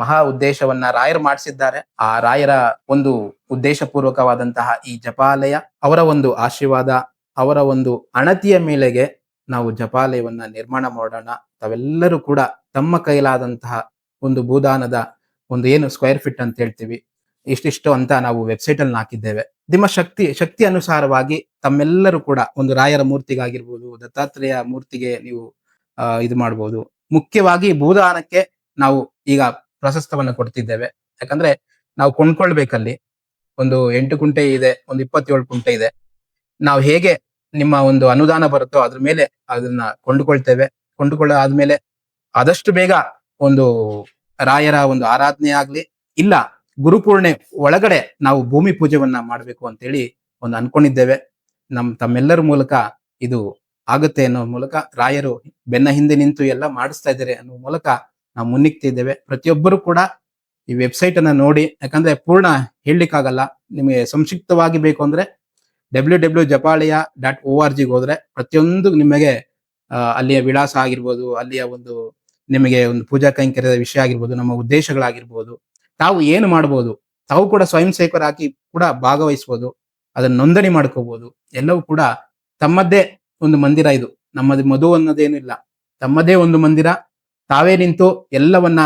ಮಹಾ ಉದ್ದೇಶವನ್ನ ರಾಯರು ಮಾಡಿಸಿದ್ದಾರೆ. ಆ ರಾಯರ ಒಂದು ಉದ್ದೇಶಪೂರ್ವಕವಾದಂತಹ ಈ ಜಪಾಲಯ ಅವರ ಒಂದು ಆಶೀರ್ವಾದ, ಅವರ ಒಂದು ಅಣತಿಯ ಮೇಲೆಗೆ ನಾವು ಜಪಾಲಯವನ್ನ ನಿರ್ಮಾಣ ಮಾಡೋಣ. ತಾವೆಲ್ಲರೂ ಕೂಡ ತಮ್ಮ ಕೈಲಾದಂತಹ ಒಂದು ಭೂದಾನದ ಒಂದು ಏನು ಸ್ಕ್ವೇರ್ ಫೀಟ್ ಅಂತ ಹೇಳ್ತೀವಿ. ಇಷ್ಟಿಷ್ಟು ಅಂತ ನಾವು ವೆಬ್ಸೈಟ್ ಅಲ್ಲಿ ಹಾಕಿದ್ದೇವೆ. ನಿಮ್ಮ ಶಕ್ತಿ ಶಕ್ತಿ ಅನುಸಾರವಾಗಿ ತಮ್ಮೆಲ್ಲರೂ ಕೂಡ ಒಂದು ರಾಯರ ಮೂರ್ತಿಗಾಗಿರ್ಬೋದು, ದತ್ತಾತ್ರೇಯ ಮೂರ್ತಿಗೆ ನೀವು ಇದು ಮಾಡ್ಬೋದು. ಮುಖ್ಯವಾಗಿ ಭೂದಾನಕ್ಕೆ ನಾವು ಈಗ ಪ್ರಶಸ್ತವನ್ನ ಕೊಡ್ತಿದ್ದೇವೆ. ಯಾಕಂದ್ರೆ ನಾವು ಕೊಂಡ್ಕೊಳ್ಬೇಕಲ್ಲಿ. ಒಂದು ಎಂಟು ಕುಂಟೆ ಇದೆ, ಒಂದು ಇಪ್ಪತ್ತೇಳು ಕುಂಟೆ ಇದೆ. ನಾವು ಹೇಗೆ ನಿಮ್ಮ ಒಂದು ಅನುದಾನ ಬರುತ್ತೋ ಅದ್ರ ಮೇಲೆ ಅದನ್ನ ಕೊಂಡುಕೊಳ್ತೇವೆ. ಕೊಂಡುಕೊಳ್ಳ ಆದ್ಮೇಲೆ ಆದಷ್ಟು ಬೇಗ ಒಂದು ರಾಯರ ಒಂದು ಆರಾಧನೆ ಆಗ್ಲಿ, ಇಲ್ಲ ಗುರುಪೂರ್ಣೆ ಒಳಗಡೆ ನಾವು ಭೂಮಿ ಪೂಜೆವನ್ನ ಮಾಡಬೇಕು ಅಂತೇಳಿ ಒಂದು ಅನ್ಕೊಂಡಿದ್ದೇವೆ. ನಮ್ ತಮ್ಮೆಲ್ಲರ ಮೂಲಕ ಇದು ಆಗುತ್ತೆ ಅನ್ನೋ ಮೂಲಕ ರಾಯರು ಬೆನ್ನ ಹಿಂದೆ ನಿಂತು ಎಲ್ಲ ಮಾಡಿಸ್ತಾ ಇದ್ದಾರೆ ಅನ್ನೋ ಮೂಲಕ ನಾವು ಮುನ್ನಿಗ್ತಿದ್ದೇವೆ ಪ್ರತಿಯೊಬ್ಬರು ಕೂಡ ಈ ವೆಬ್ಸೈಟ್ ಅನ್ನ ನೋಡಿ, ಯಾಕಂದ್ರೆ ಪೂರ್ಣ ಹೇಳಲಿಕ್ಕಾಗಲ್ಲ. ನಿಮಗೆ ಸಂಕ್ಷಿಪ್ತವಾಗಿ ಬೇಕು ಅಂದ್ರೆ ಡಬ್ಲ್ಯೂ ಡಬ್ಲ್ಯೂ ಜಪಾಳಿಯ ಡಾಟ್ ಓ ಆರ್ ಜಿಗೆ ಹೋದ್ರೆ ಪ್ರತಿಯೊಂದು ನಿಮಗೆ ಅಲ್ಲಿಯ ವಿಳಾಸ ಆಗಿರ್ಬೋದು, ಅಲ್ಲಿಯ ಒಂದು ನಿಮಗೆ ಒಂದು ಪೂಜಾ ಕೈಂಕರ್ಯದ ವಿಷಯ ಆಗಿರ್ಬೋದು, ನಮ್ಮ ಉದ್ದೇಶಗಳಾಗಿರ್ಬೋದು, ತಾವು ಏನು ಮಾಡ್ಬೋದು, ತಾವು ಕೂಡ ಸ್ವಯಂ ಸೇವಕರಾಗಿ ಕೂಡ ಭಾಗವಹಿಸ್ಬೋದು, ಅದನ್ನ ನೋಂದಣಿ ಮಾಡ್ಕೋಬಹುದು ಎಲ್ಲವೂ ಕೂಡ ತಮ್ಮದೇ ಒಂದು ಮಂದಿರ ಇದು. ನಮ್ಮದು ಮಧು ಅನ್ನೋದೇನಿಲ್ಲ ತಮ್ಮದೇ ಒಂದು ಮಂದಿರ. ತಾವೇ ನಿಂತು ಎಲ್ಲವನ್ನ